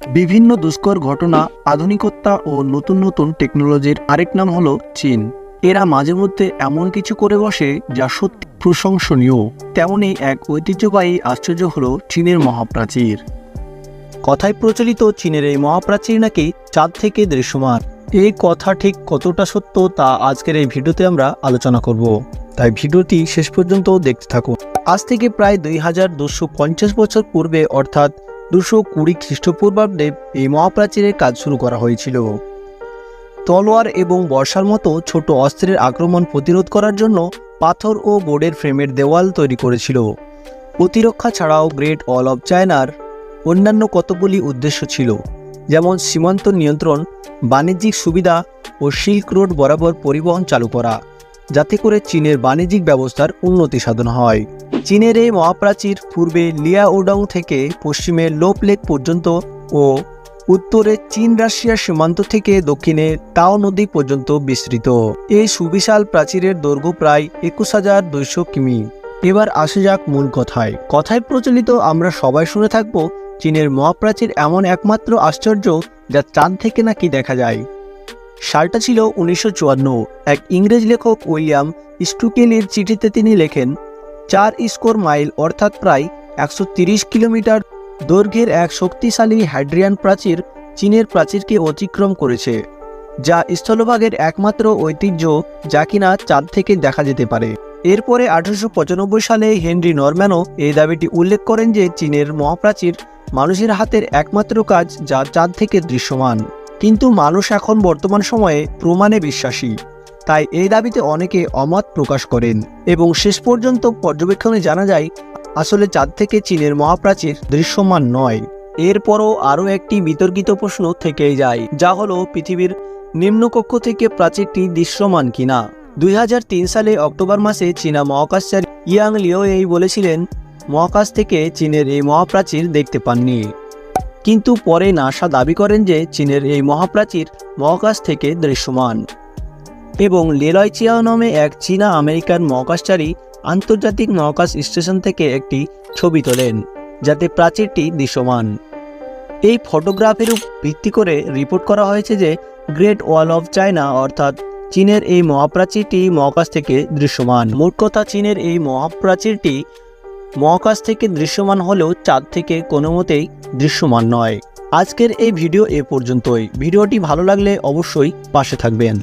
বিভিন্ন দুষ্কর ঘটনা, আধুনিকতা ও নতুন নতুন টেকনোলজির আরেক নাম হলো চীন। এরা মাঝে মধ্যে এমন কিছু করে বসে যা সত্যি প্রশংসনীয়। তেমনই এক ঐতিহ্যবাহী আশ্চর্য হলো চীনের মহাপ্রাচীর। কথায় প্রচলিত চীনের এই মহাপ্রাচীর নাকি চাঁদ থেকে দৃশ্যমান। এই কথা ঠিক কতটা সত্য তা আজকের এই ভিডিওতে আমরা আলোচনা করব। তাই ভিডিওটি শেষ পর্যন্ত দেখতে থাকুন। আজ থেকে প্রায় দুই হাজার দুশো পঞ্চাশ বছর পূর্বে অর্থাৎ দুশো কুড়ি খ্রিস্টপূর্বাব্দে এই মহাপ্রাচীরের কাজ শুরু করা হয়েছিল। তলোয়ার এবং বর্ষার মতো ছোট অস্ত্রের আক্রমণ প্রতিরোধ করার জন্য পাথর ও বোর্ডের ফ্রেমের দেওয়াল তৈরি করেছিল। প্রতিরক্ষা ছাড়াও গ্রেট অল অফ চায়নার অন্যান্য কতগুলি উদ্দেশ্য ছিল, যেমন সীমান্ত নিয়ন্ত্রণ, বাণিজ্যিক সুবিধা ও সিল্ক রোড বরাবর পরিবহন চালু করা, যাতে করে চীনের বাণিজ্যিক ব্যবস্থার উন্নতি সাধন হয়। চীনের এই মহাপ্রাচীর পূর্বে লিয়াওডং থেকে পশ্চিমে লোপ লেক পর্যন্ত ও উত্তরে চীন রাশিয়ার সীমান্ত থেকে দক্ষিণে তাও নদী পর্যন্ত বিস্তৃত। এই সুবিশাল প্রাচীরের দৈর্ঘ্য প্রায় একুশ হাজার দুইশো কিমি। এবার আসা যাক মূল কথায়। কথায় প্রচলিত আমরা সবাই শুনে থাকব চীনের মহাপ্রাচীর এমন একমাত্র আশ্চর্য যা চাঁদ থেকে নাকি দেখা যায়। সালটা ছিল উনিশশো এক ইংরেজ লেখক উইলিয়াম স্টুকেলের চিঠিতে তিনি লেখেন চার স্কোর মাইল, অর্থাৎ প্রায় একশো কিলোমিটার দৈর্ঘ্যের এক শক্তিশালী হাইড্রিয়ান প্রাচীর চীনের প্রাচীরকে অতিক্রম করেছে, যা স্থলভাগের একমাত্র ঐতিহ্য যা কিনা চাঁদ থেকে দেখা যেতে পারে। এরপরে আঠারোশো পঁচানব্বই সালে হেনরি নরম্যানও এই দাবিটি উল্লেখ করেন যে চীনের মহাপ্রাচীর মানুষের হাতের একমাত্র কাজ যা চাঁদ থেকে দৃশ্যমান। কিন্তু মানুষ এখন বর্তমান সময়ে প্রমাণে বিশ্বাসী। তাই এই দাবিতে অনেকে অমত প্রকাশ করেন এবং শেষ পর্যন্ত পর্যবেক্ষণে জানা যায়, আসলে চাঁদ থেকে চীনের মহাপ্রাচীর দৃশ্যমান নয়। এরপরও আরও একটি বিতর্কিত প্রশ্ন থেকেই যায়, যা হলো পৃথিবীর নিম্নকক্ষ থেকে প্রাচীরটি দৃশ্যমান কিনা। দুই হাজার তিন সালে অক্টোবর মাসে চীনা মহাকাশচারী ইয়াং লিও এই বলেছিলেন, মহাকাশ থেকে চীনের এই মহাপ্রাচীর দেখতে পাননি। কিন্তু পরে নাসা দাবি করেন যে, চীনের এই মহাপ্রাচীর মহাকাশ থেকে দৃশ্যমান। এবং লেলয় চিয়াও নামে এক চীনা আমেরিকান মহাকাশচারী আন্তর্জাতিক মহাকাশ স্টেশন থেকে একটি ছবি তোলেন, যাতে প্রাচীরটি দৃশ্যমান। এই ফটোগ্রাফের ভিত্তি করে রিপোর্ট করা হয়েছে যে, গ্রেট ওয়াল অফ চায়না অর্থাৎ চীনের এই মহাপ্রাচীরটি মহাকাশ থেকে দৃশ্যমান। মোট কথা, চীনের এই মহাপ্রাচীরটি মহাকাশ থেকে দৃশ্যমান হলেও চাঁদ থেকে কোনো মতেই দৃশ্যমান নয়। আজকের এই ভিডিও এ পর্যন্তই। ভিডিওটি ভালো লাগলে অবশ্যই পাশে থাকবেন।